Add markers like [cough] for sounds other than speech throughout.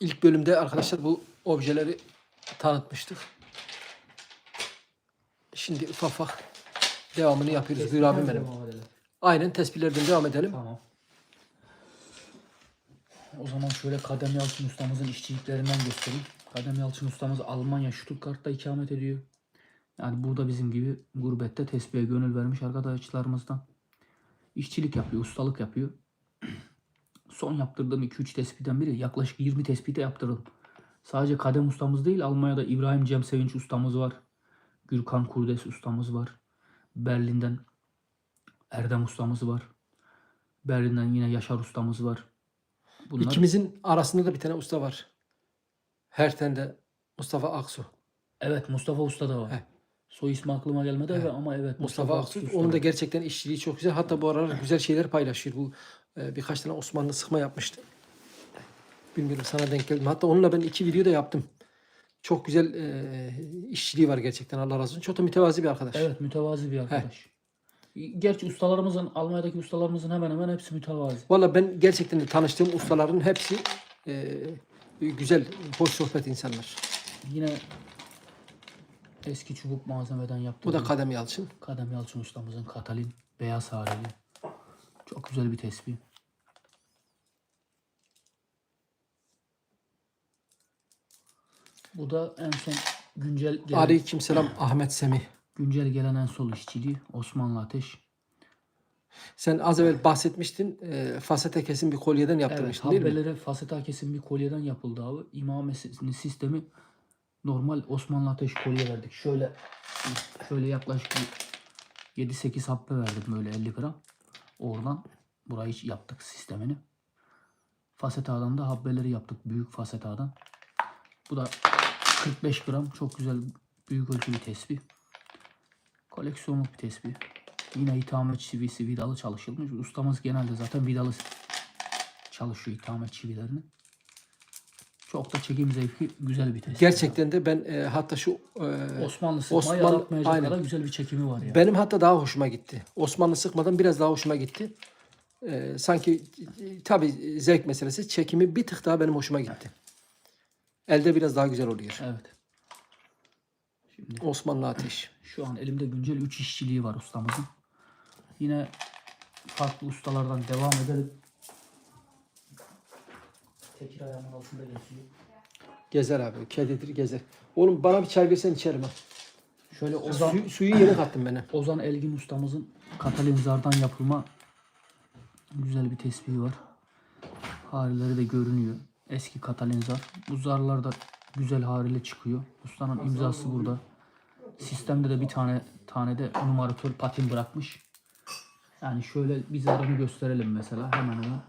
ilk bölümde arkadaşlar bu objeleri tanıtmıştık. Şimdi ufak ufak devamını yapıyoruz. Buyur abim benim. Aynen tespihlerden devam edelim. Tamam. O zaman şöyle Kadem Yalçın ustamızın işçiliklerinden göstereyim. Kadem Yalçın ustamız Almanya Stuttgart'ta ikamet ediyor. Yani burada bizim gibi gurbette tesbihe gönül vermiş arkadaşlarımızdan. İşçilik yapıyor, ustalık yapıyor. Son yaptırdığım 2-3 tespitten biri yaklaşık 20 tespite yaptırdım. Sadece Kadem ustamız değil Almanya'da İbrahim Cem Sevinç ustamız var. Gürkan Kurdes ustamız var. Berlin'den Erdem ustamız var. Berlin'den yine Yaşar ustamız var. Bunlar İkimizin arasında da bir tane usta var. Herten'de Mustafa Aksu. Evet Mustafa Usta da var. He. Soy ismi aklıma gelmedi He. ama evet Mustafa Aksu. Usta Onun da gerçekten işçiliği çok güzel. Hatta bu aralar güzel şeyler paylaşıyor. Bu e, birkaç tane Osmanlı sıkma yapmıştı. Bilmiyorum sana denk geldi mi? Hatta onunla ben iki video da yaptım. Çok güzel e, işçiliği var gerçekten Allah razı olsun. Çok da mütevazi bir arkadaş. Evet mütevazi bir arkadaş. Gerçi ustalarımızın Almanya'daki ustalarımızın hemen hemen hepsi mütevazi. Valla ben gerçekten de tanıştığım ustaların hepsi e, güzel, hoş sohbet insanlar. Yine eski çubuk malzemeden Bu yaptığı da Kadem Yalçın. Kadem Yalçın ustamızın Katalin beyaz hareli. Çok güzel bir tespih. Bu da en son güncel gelen, Aleykümselam Ahmet Semih. güncel gelen en sol işçiliği Osmanlı Ateş. Sen az evvel bahsetmiştin. E, fasete kesin bir kolyeden Evet, yaptırmıştın değil mi? habbelere faseta kesim bir kolyeden yapıldı abi. İmamesinin sistemi normal Osmanlı Ateş kolye verdik. Şöyle şöyle yaklaşık bir 7-8 habbe verdim böyle 50 gram. Oradan burayı yaptık sistemini. Fasetadan da habbeleri yaptık büyük fasetadan. Bu da 45 gram çok güzel büyük ölçülü tespih. Koleksiyonluk bir tespih. Yine ithame çivisi vidalı çalışılmış. Ustamız genelde zaten vidalı çalışıyor ithame çivilerini. Çok da çekim zevki güzel bir tespih. Gerçekten de ben e, hatta şu e, Osmanlı sıkmayı Osmanlı- yaratmayacak aynen. kadar güzel bir çekimi var ya. benim hatta daha hoşuma gitti. Osmanlı sıkmadan biraz daha hoşuma gitti. E, sanki e, tabii zevk meselesi. Çekimi bir tık daha benim hoşuma gitti. Elde biraz daha güzel oluyor. Evet. Şimdi Osmanlı Ateş. şu an elimde güncel 3 işçiliği var ustamızın. Yine farklı ustalardan devam edelim. Tekir ayağımın altında geziyor. Gezer abi. Kedidir gezer. Oğlum bana bir çay versen içerim ha. Şöyle Ozan, Su- suyu yeni kattım bana. Ozan Elgin ustamızın Katalin zardan yapılma güzel bir tespihi var. Harileri de görünüyor. Eski Katalin zar. Bu zarlar da güzel hariyle çıkıyor. Ustanın imzası burada. Sistemde de bir tane tane de numaratör patin bırakmış. Yani şöyle bir zarını gösterelim mesela hemen hemen.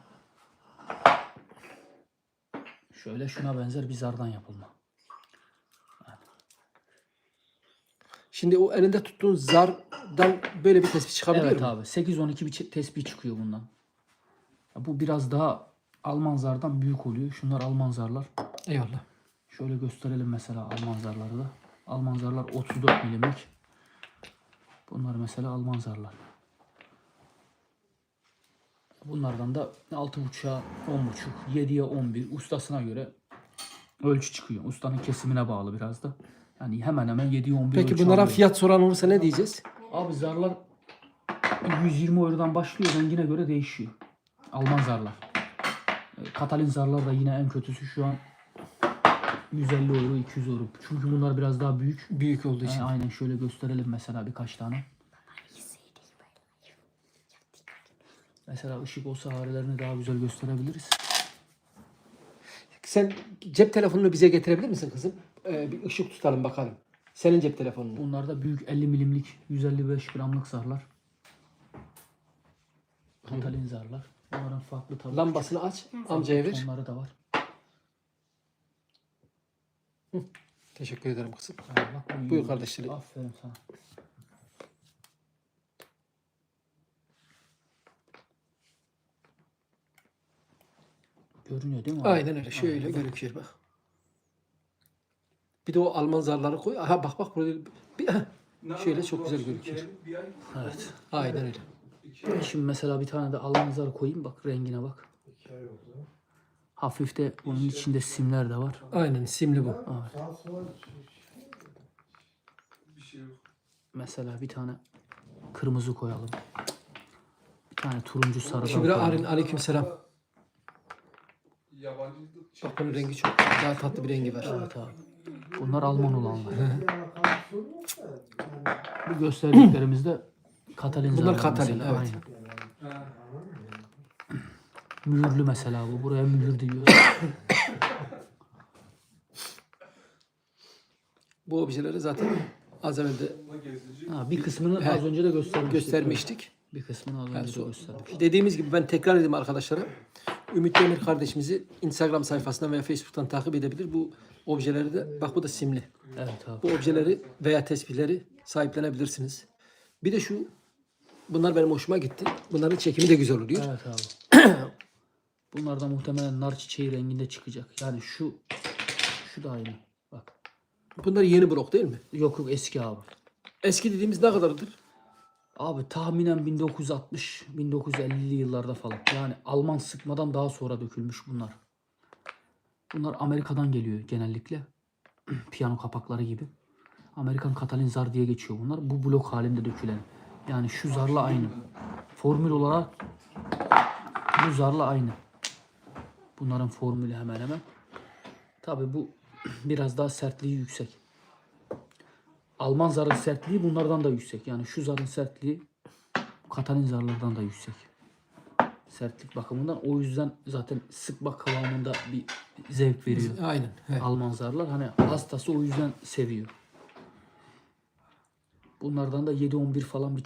Şöyle şuna benzer bir zardan yapılma. Şimdi o elinde tuttuğun zardan böyle bir tespih çıkabiliyor Evet mu? abi 8-12 bir tespih çıkıyor bundan. Ya bu biraz daha Alman zardan büyük oluyor. Şunlar Alman zarlar. Eyvallah. Şöyle gösterelim mesela Alman zarları da. Alman zarlar 34 milimlik. Bunlar mesela Alman zarlar. Bunlardan da 6.5'a 10.5, 7'ye 11 ustasına göre ölçü çıkıyor. Ustanın kesimine bağlı biraz da. Yani hemen hemen 7'ye 11 Peki bunlara alıyor. fiyat soran olursa ne diyeceğiz? Abi zarlar 120 eurodan başlıyor. Rengine göre değişiyor. Alman zarlar. E, Katalin zarlar da yine en kötüsü şu an 150 euro 200 euro. Çünkü bunlar biraz daha büyük. Büyük olduğu için. Yani aynen şöyle gösterelim mesela birkaç tane. Mesela ışık olsa harelerini daha güzel gösterebiliriz. Sen cep telefonunu bize getirebilir misin kızım? Ee, bir ışık tutalım bakalım. Senin cep telefonunu. Bunlar da büyük 50 milimlik 155 gramlık zarlar. Katalin zarlar. Bunların farklı tabii. Lambasını aç. Amcaya ver. Onları da var. Teşekkür ederim kızım. İyi Buyur kardeşlerim. Aferin sana. Görünüyor değil mi? Aynen öyle. Şöyle gözüküyor bak. Bir de o Alman zarları koy. Aha bak bak burada bir, şöyle çok güzel gözüküyor. Evet. Aynen öyle. Şimdi mesela bir tane de Alman zar koyayım bak rengine bak. Hafif de bunun içinde simler de var. Aynen simli bu. Evet. Bir şey yok. Mesela bir tane kırmızı koyalım. Bir tane turuncu koyalım. Arin aleyküm selam. Yabancılık Bak bunun rengi çok daha tatlı bir rengi var. Evet abi. Bunlar Alman olanlar. Bu gösterdiklerimiz de Katalin Bunlar Katalin, mesela, evet. aynen. Mühürlü mesela bu. Buraya mühür diyor. Bu objeleri zaten az evvel de. Ha, bir kısmını az önce de göstermiştik. göstermiştik. Bir kısmını az önce de göstermiştik. Dediğimiz gibi ben tekrar edeyim arkadaşlara. Ümit Demir kardeşimizi Instagram sayfasından veya Facebook'tan takip edebilir. Bu objeleri de bak bu da simli. Evet abi. Bu objeleri veya tespihleri sahiplenebilirsiniz. Bir de şu bunlar benim hoşuma gitti. Bunların çekimi de güzel oluyor. Evet abi. [clears throat] Bunlar da muhtemelen nar çiçeği renginde çıkacak. Yani şu şu da aynı. Bak. Bunlar yeni brok değil mi? Yok yok eski abi. Eski dediğimiz ne kadardır? Abi tahminen 1960-1950'li yıllarda falan. Yani Alman sıkmadan daha sonra dökülmüş bunlar. Bunlar Amerika'dan geliyor genellikle. [clears throat] Piyano kapakları gibi. Amerikan Katalin zar diye geçiyor bunlar. Bu blok halinde dökülen. Yani şu zarla aynı. Formül olarak bu zarla aynı. Bunların formülü hemen hemen. Tabi bu [clears throat] biraz daha sertliği yüksek. Alman zarın sertliği bunlardan da yüksek. Yani şu zarın sertliği Katalin zarlardan da yüksek. Sertlik bakımından. O yüzden zaten sıkma kıvamında bir zevk veriyor. Aynen. he. Alman zarlar. Hani hastası o yüzden seviyor. Bunlardan da 7-11 falan bir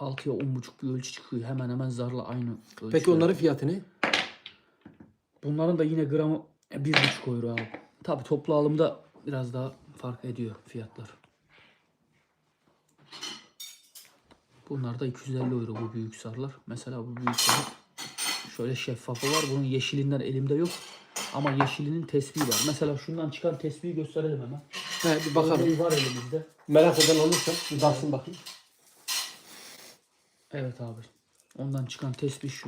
6'ya 10.5 bir ölçü çıkıyor. Hemen hemen zarla aynı ölçü. Peki onların fiyatı ne? Bunların da yine gramı 1,5 euro abi. Tabi toplu alımda biraz daha fark ediyor fiyatlar. Bunlar da 250 euro bu büyük sarılar. Mesela bu büyük sarı şöyle şeffafı var. Bunun yeşilinden elimde yok. Ama yeşilinin tespihi var. Mesela şundan çıkan tespihi gösterelim hemen. He, bir bakalım. Örneği var elimizde. Merak eden olursa bir baksın bakayım. Evet abi. Ondan çıkan tespih şu.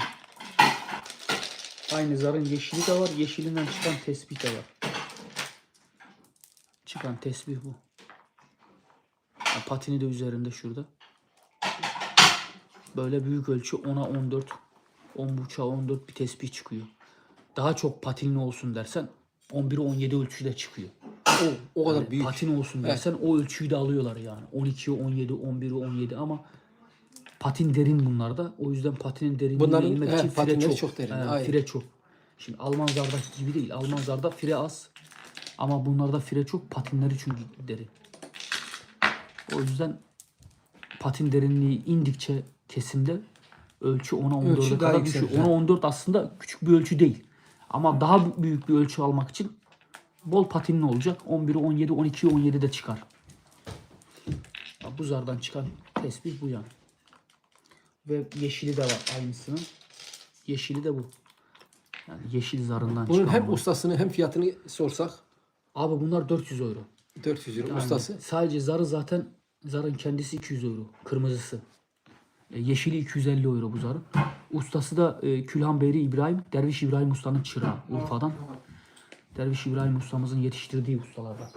Aynı zarın yeşili de var. Yeşilinden çıkan tespih de var. Çıkan tesbih bu. Patini de üzerinde şurada. Böyle büyük ölçü 10'a 14, 10.5'a 14 bir tespih çıkıyor. Daha çok patinli olsun dersen 11'e 17 ölçüde çıkıyor. O, o kadar Yani büyük. Patin olsun dersen o ölçüyü de alıyorlar yani. 12'ye 17, 11'e 17 ama patin derin bunlarda. O yüzden patinin derinliğine Bunların, inmek için fire çok. çok derin, aynen. fire çok. Şimdi Alman zardaki gibi değil. Alman zarda fire az. Ama bunlarda fire çok. Patinleri çünkü derin. O yüzden patin derinliği indikçe kesimde ölçü 10'a 14'e Ölçü daha kadar düşüyor. yüksek, he. 10'a 14 aslında küçük bir ölçü değil. Ama daha büyük bir ölçü almak için bol patinli olacak. 11'e 17, 12'ye 17 de çıkar. Ya Bu zardan çıkan tesbih bu yani. Ve yeşili de var aynısının. Yeşili de bu. Yani yeşil zarından Bunun çıkan hem bu. ustasını hem fiyatını sorsak Abi bunlar 400 euro. 400 euro Yani ustası. Sadece zarı zaten zarın kendisi 200 euro. Kırmızısı. E, yeşili 250 euro bu zarın. Ustası da e, Külhan Beyri İbrahim. Derviş İbrahim Usta'nın çırağı Urfa'dan. Derviş İbrahim Ustamızın yetiştirdiği ustalardan.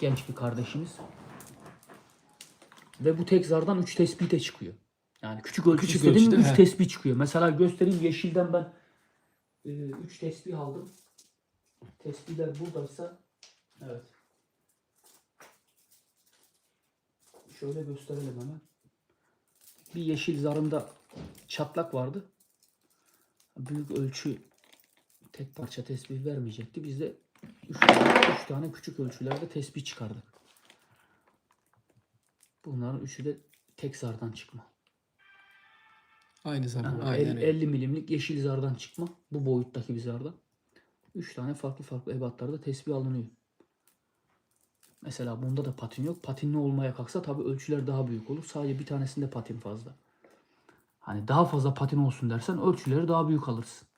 Genç bir kardeşimiz. Ve bu tek zardan 3 tespih de çıkıyor. Yani küçük ölçü Küçük ölçüde, 3 he. tespih çıkıyor. Mesela göstereyim yeşilden ben 3 tespih aldım. Tespihler buradaysa evet. Şöyle gösterelim hemen. Bir yeşil zarımda çatlak vardı. Büyük ölçü tek parça tesbih vermeyecekti. Biz de 3 tane, üç tane küçük ölçülerde tesbih çıkardık. Bunların üçü de tek zardan çıkma. Aynı zamanda. Yani Aynen el- öyle. 50 milimlik yeşil zardan çıkma. Bu boyuttaki bir zardan. 3 tane farklı farklı ebatlarda tesbih alınıyor. Mesela bunda da patin yok. Patinli olmaya kalksa tabii ölçüler daha büyük olur. Sadece bir tanesinde patin fazla. Hani daha fazla patin olsun dersen ölçüleri daha büyük alırsın.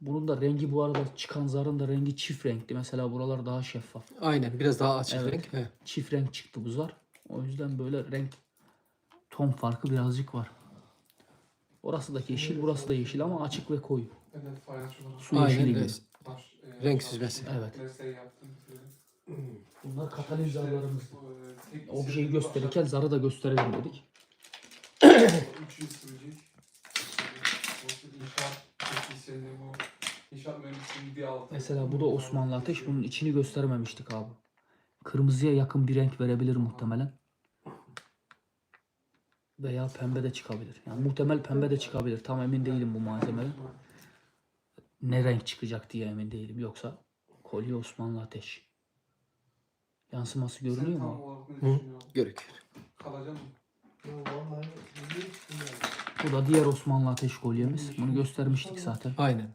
Bunun da rengi bu arada çıkan zarın da rengi çift renkli. Mesela buralar daha şeffaf. Aynen biraz daha açık Evet. renk. He. Çift renk çıktı bu zar. O yüzden böyle renk ton farkı birazcık var. Orası da yeşil, burası da yeşil ama açık ve koyu. Evet, Su yeşili Aynen gibi. Ee, Renk süzmesi. Evet. Bitirdim. Bunlar katalin zarlarımız. Tek Objeyi gösterirken zarı da gösterelim dedik. başka 300 sürecek. Bu İnşaat teknisyeni bu. İnşaat mühendisliği bir altı. Mesela bu da Osmanlı ateş. Bunun içini göstermemiştik abi. Kırmızıya yakın bir renk verebilir muhtemelen. Veya pembe de çıkabilir. Yani muhtemel pembe de çıkabilir. Tam emin değilim bu malzemeden. Ne renk çıkacak diye emin değilim. Yoksa kolye Osmanlı ateş. Yansıması Sen görünüyor tam mu? olarak ne düşünüyorsun? Görüküyor. Kalacak mı? Bu da diğer Osmanlı ateş kolyemiz. Bunu göstermiştik zaten. Aynen.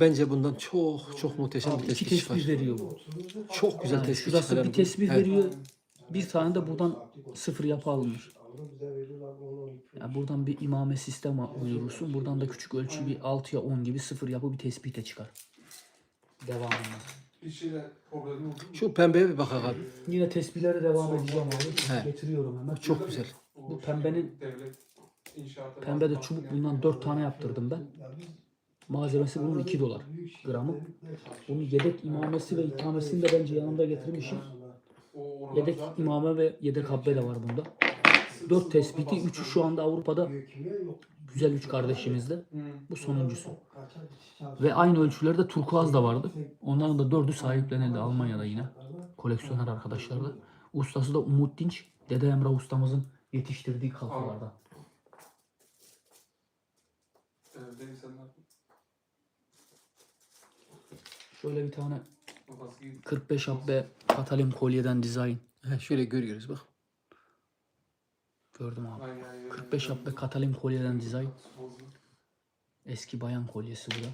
Bence bundan çok çok muhteşem Abi bir iki tespih tesbih var. veriyor bu. Çok güzel Yani tespih şurası çıkarıyor bir tesbih Evet. veriyor. Bir tane de buradan sıfır yapı alınır. Yani buradan bir imame sistem uydurursun. Buradan da küçük ölçü bir 6'ya 10 gibi sıfır yapı bir tespih de çıkar. Devamında. Bir şeyle problemi oldu mu? Şu pembeye bir bak abi. Yine tesbihlere devam edeceğim abi. He. Getiriyorum hemen. Çok güzel. Bu pembenin- Pembe de çubuk bundan 4 tane yaptırdım ben. Malzemesi bunun 2 dolar gramı. Bunun yedek imamesi ve ikamesini de bence yanımda getirmişim. Yedek imame ve yedek habbe de var bunda. 4 tespiti. 3'ü şu anda Avrupa'da güzel 3 kardeşimizde. Bu sonuncusu. Ve aynı ölçülerde turkuaz da vardı. Onların da dördü sahiplenildi Almanya'da yine. Koleksiyoner arkadaşlar da. Ustası da Umut Dinç. Dede Emrah ustamızın yetiştirdiği kalfalardan. Şöyle bir tane Babası gibi. 45 habbe Katalin kolyeden dizayn. He, şöyle görüyoruz bak. Gördüm abi. Ay, ay, ay, 45 ay. habbe Katalin kolyeden dizayn. Eski bayan kolyesi bu da.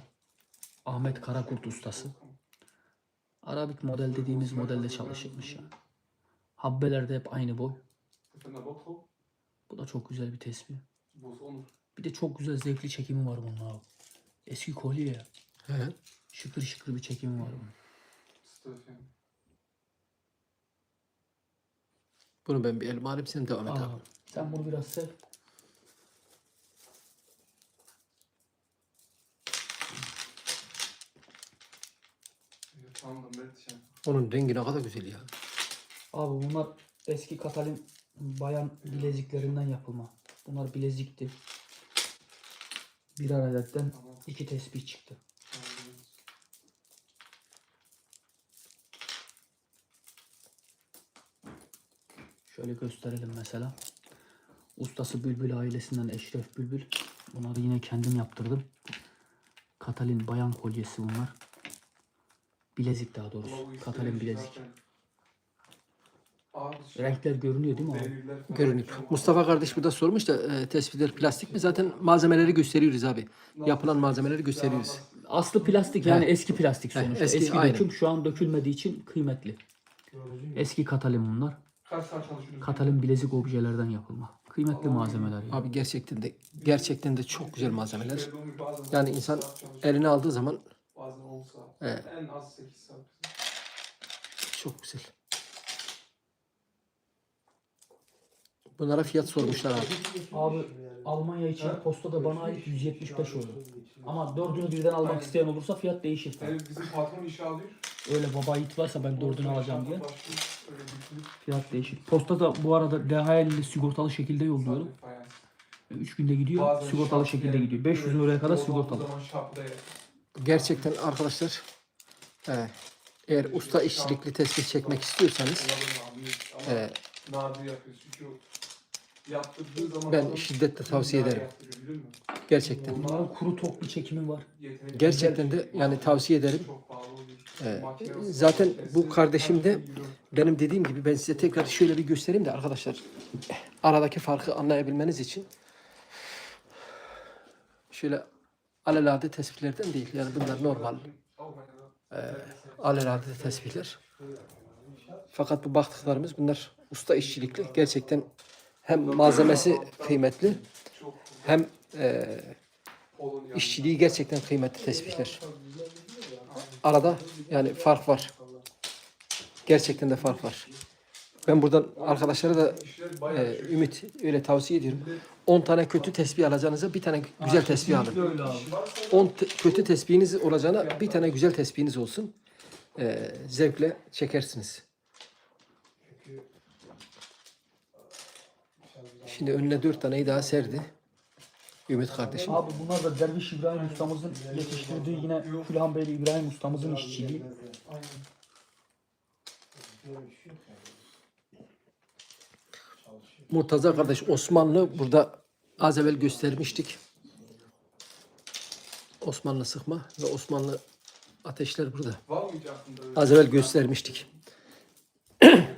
Ahmet Karakurt ustası. Arabik model dediğimiz modelde çalışılmış yani. Habbeler de hep aynı boy. Bu da çok güzel bir tespih. Bir de çok güzel zevkli çekimi var bunun abi. Eski kolye ya. He. Şıkır şıkır bir çekimi var bunun. Bunu ben bir elime alayım sen devam et Aa, abi. sen bunu biraz sev. Mert. Onun rengi ne kadar güzel ya. Abi bunlar eski Katalin bayan bileziklerinden yapılma. Bunlar bilezikti. Bir adetten iki tespih çıktı. tamam. Şöyle gösterelim mesela. Ustası Bülbül ailesinden Eşref Bülbül. Bunları yine kendim yaptırdım. Katalin bayan kolyesi bunlar. Bilezik daha doğrusu. Katalin bilezik. Renkler görünüyor değil mi abi? Görünüyor. Mustafa kardeş burada sormuş da e, tespitler plastik mi? Zaten malzemeleri gösteriyoruz abi. Yapılan malzemeleri gösteriyoruz. Aslı plastik yani He. eski plastik sonuçta. eski, Eski, aynen. döküm şu an dökülmediği için kıymetli. Eski Katalin bunlar. Katalin bilezik objelerden yapılma. Kıymetli malzemeler yani. Abi gerçekten de gerçekten de çok güzel malzemeler. Bazen Yani insan Eline aldığı zaman Bazen 10 saat. Evet. En az 8 saat. çok güzel. Bunlara fiyat sormuşlar abi. Abi Almanya için postada bana ait 175 euro. Ama dördünü birden almak isteyen olursa fiyat değişir. tabii. Yani bizim patron işe alıyor. Öyle baba yiğit varsa ben dördünü alacağım diye. Fiyat değişir. Posta da bu arada DHL ile sigortalı şekilde yolluyorum. sadece fayans. 3 günde gidiyor. Bazen sigortalı şekilde gidiyor. 500 euroya kadar sigortalı. Gerçekten arkadaşlar e, eğer usta işçilikli tespih çekmek istiyorsanız e, nadir yapıyoruz çünkü o yaptırdığı zaman ben adam şiddetle tavsiye nadir ederim. yaptırıyor, biliyor musun? Gerçekten. Bunların kuru toklu çekimi var. Yetenek- Gerçekten de yani tavsiye ederim. Çok pahalı oluyor. Evet. Makinesi Zaten bu kardeşim de. Benim dediğim gibi ben size tekrar şöyle bir göstereyim de arkadaşlar aradaki farkı anlayabilmeniz için şöyle alelade tespitlerden değil yani bunlar normal alelade tespitler. Fakat bu baktıklarımız bunlar usta işçilikli gerçekten hem malzemesi kıymetli hem e, işçiliği gerçekten kıymetli tespihler. Arada yani fark var. Gerçekten de fark var. Ben buradan arkadaşlara da e, Ümit öyle tavsiye ediyorum. 10 tane kötü tesbih alacağınıza bir tane güzel tesbih alın. Kesinlikle öyle abi. 10 te- kötü tesbihiniz olacağına bir tane güzel tesbihiniz olsun. E, zevkle çekersiniz. Şimdi önüne dört taneyi daha serdi. Ümit kardeşim. Abi bunlar da Derviş İbrahim ustamızın yetiştirdiği yine Külhan Beyli İbrahim ustamızın işçiliği. Murtaza kardeş Osmanlı burada az evvel göstermiştik. Osmanlı sıkma ve Osmanlı ateşler burada. Az evvel göstermiştik. [clears throat]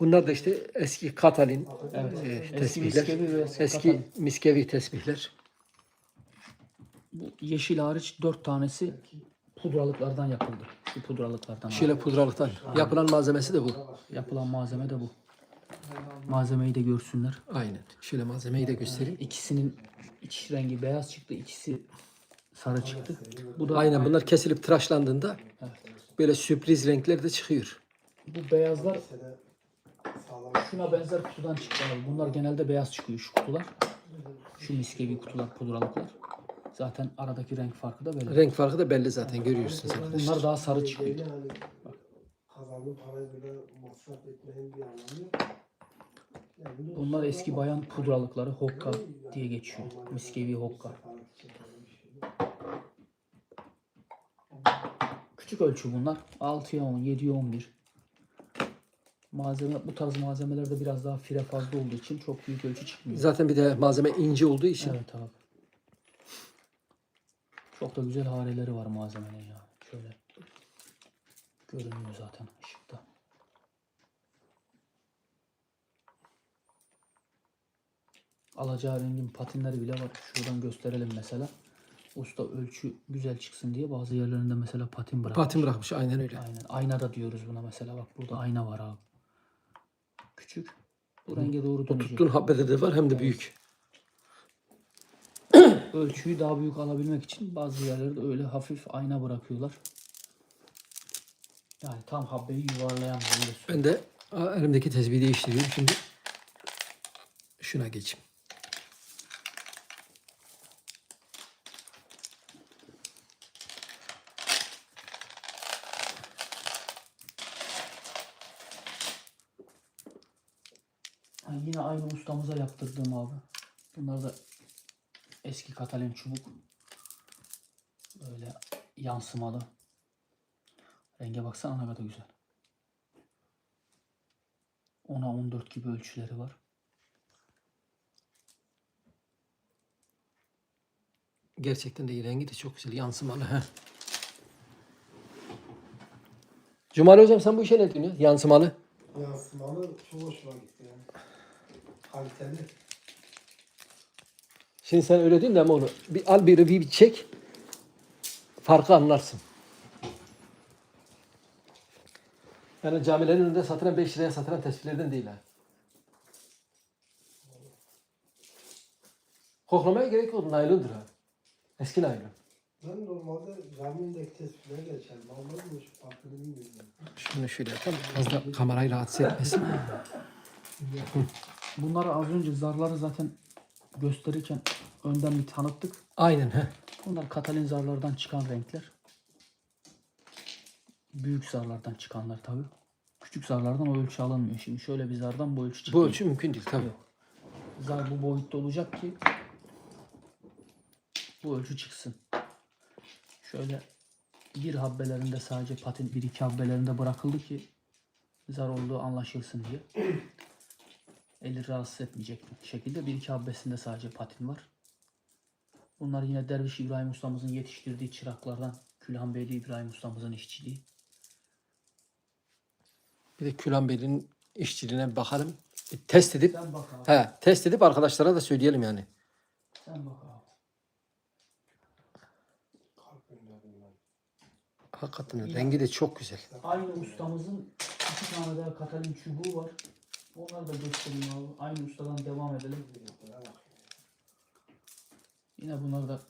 Bunlar da işte eski Katalin Evet. e, Eski tesbihler. miskevi eski Eski Katalin. miskevi tesbihler. Bu yeşil hariç dört tanesi pudralıklardan yapıldı. Şu pudralıklardan. abi. Şöyle pudralıktan. Yapılan malzemesi de bu. Yapılan malzeme de bu. Malzemeyi de görsünler. Aynen. Şöyle malzemeyi de göstereyim. İkisinin iç rengi beyaz çıktı, ikisi sarı çıktı. Bu da Aynen bunlar kesilip tıraşlandığında Evet. böyle sürpriz renkler de çıkıyor. Bu beyazlar şuna benzer kutudan çıktı abi. Bunlar genelde beyaz çıkıyor şu kutular. Şu miskevi kutular, pudralıklar. Zaten aradaki renk farkı da belli. Renk farkı da belli zaten görüyorsunuz arkadaşlar. Bunlar daha sarı çıkıyor. Kazandığın parayı böyle masraf etmenin bir anlamı yok. Yani bunu Bunlar eski bayan pudralıkları hokka diye geçiyor. Miskevi hokka. Küçük ölçü bunlar. 6'ya 10, 7'ye 11. Malzeme bu tarz malzemelerde biraz daha fire fazla olduğu için çok büyük ölçü çıkmıyor. Zaten bir de malzeme ince olduğu için Evet abi. Çok da güzel hareleri var malzemenin ya. Şöyle görünüyor zaten ışıkta. Alacağı rengin patinleri bile var. Şuradan gösterelim mesela. Usta ölçü güzel çıksın diye bazı yerlerinde mesela patin bırakmış. patin bırakmış aynen öyle. Aynen. Ayna da diyoruz buna mesela. Bak burada ayna var abi. Küçük. Bu renge doğru dönecek. Tuttuğun habbede de var hem de büyük. [clears throat] ölçüyü daha büyük alabilmek için bazı yerlerde öyle hafif ayna bırakıyorlar. Yani tam habbeyi söyleyeyim. Ben de elimdeki tesbihi değiştiriyorum şimdi. Şuna geçeyim. Ha, yine aynı ustamıza yaptırdığım abi. Bunlar da eski Katalin çubuk. Böyle yansımalı. Renge baksana ne kadar güzel. 10'a 14 gibi ölçüleri var. Gerçekten de iyi. rengi de çok güzel yansımalı. Heh. Cumali hocam sen bu işe ne diyorsun ya? Yansımalı. yansımalı çok hoşuma gitti yani. Kaliteli. Şimdi sen öyle diyorsun da ama onu bir al bir bir, çek. Farkı anlarsın. Yani camilerin önünde satılan 5 liraya satılan tesbihlerden değil ha. Koklamaya gerek yok. Naylondur ha. Eski naylon. Ben normalde camindeki tespihleri geçerim. Anladın mı? Şu farkını bilmiyorum. Şunu şöyle yapalım. Fazla kamerayı rahatsız etmesin. [laughs] Bunları az önce zarları zaten gösterirken önden bir tanıttık. Aynen he. Bunlar Katalin zarlardan çıkan renkler. Büyük zarlardan çıkanlar tabi. Küçük zarlardan o ölçü alınmıyor. Şimdi şöyle bir zardan bu ölçü Bu çıkıyor. ölçü mümkün değil tabii. Yok. Zar bu boyutta olacak ki bu ölçü çıksın. Şöyle bir habbelerinde sadece patin bir iki habbelerinde bırakıldı ki zar olduğu anlaşılsın diye. Eli rahatsız etmeyecek şekilde bir iki habbesinde sadece patin var. Bunlar yine Derviş İbrahim ustamızın yetiştirdiği çıraklardan Külhan Beyli İbrahim ustamızın işçiliği. Bir de Külan Bey'in işçiliğine bakalım. Bir test edip Sen bak abi. he, test edip arkadaşlara da söyleyelim yani. Sen bak abi. Hakikaten rengi de çok güzel. Aynı ustamızın iki tane daha Katalin çubuğu var. Onları da göstereyim abi. Aynı ustadan devam edelim. Yine bunlar da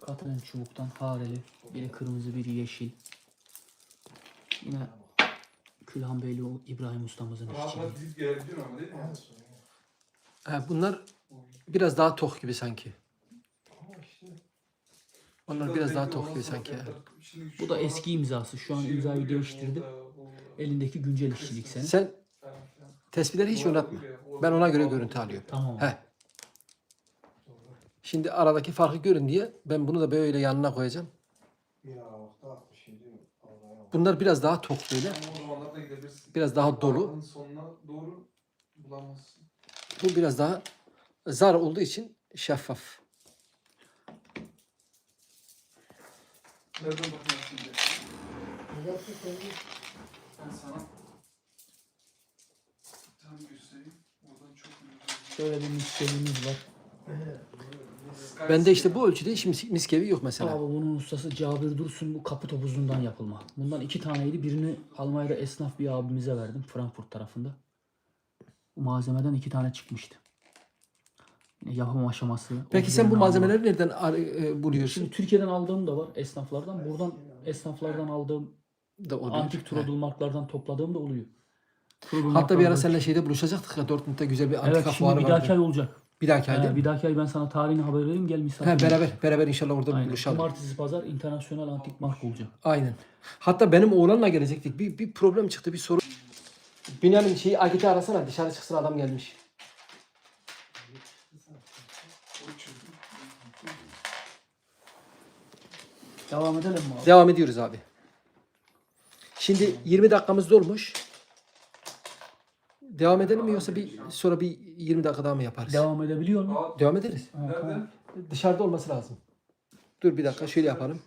Katalin çubuktan hareli. Biri kırmızı, biri yeşil. Yine Külhan Beyli o İbrahim ustamızın işçiliği. Ha, bunlar biraz daha tok gibi sanki. Onlar biraz daha tok gibi sanki. ya. Bu da eski imzası. Şu an imzayı değiştirdi. Elindeki güncel işçilik senin. Sen tespitleri hiç oynatma. Ben ona göre görüntü alıyorum. Tamam. He. Şimdi aradaki farkı görün diye ben bunu da böyle yanına koyacağım. bir Aralık'ta 67 Allah'a Bunlar biraz daha tok böyle. Biraz daha dolu. Arabanın sonuna doğru bulamazsın. Bu biraz daha zar olduğu için şeffaf. Nereden bakıyorsun şimdi? Ben sana tam göstereyim. Oradan çok. Şöyle bir müşterimiz var. Bende işte bu ölçüde hiç mis- miskevi yok mesela. Abi bunun ustası Cabir Dursun bu kapı topuzundan yapılma. Bundan iki taneydi. Birini Almanya'da esnaf bir abimize verdim. Frankfurt tarafında. Bu malzemeden iki tane çıkmıştı. Yine yapım aşaması. Peki sen bu orijinal malzemeleri nereden ar- e, buluyorsun? Şimdi Türkiye'den aldığım da var esnaflardan. Buradan esnaflardan aldığım Da oluyor. antik He. Trodul marklardan topladığım da oluyor. Hatta bir ara seninle şeyde buluşacaktık ya Dortmund'da güzel bir antika Evet şimdi fuarı bir vardı. dahaki ay olacak. Bir dahaki ay değil mi? bir dahaki ay ben sana tarihini haber vereyim gel misafir. He, beraber beraber inşallah orada Aynen. buluşalım. Cumartesi pazar internasyonel antik mark olacak. Aynen. Hatta benim oğlanla gelecektik. Bir, bir problem çıktı, bir sorun. Binanın şeyi Agit'i arasana dışarı çıksın adam gelmiş. Devam edelim mi abi? Devam ediyoruz abi. Şimdi 20 dakikamız dolmuş. Devam edelim mi yoksa bir sonra bir 20 dakika daha mı yaparız? Devam edebiliyor mu? Devam ederiz. Ha, tamam. Dışarıda olması lazım. Dur bir dakika şöyle yapalım.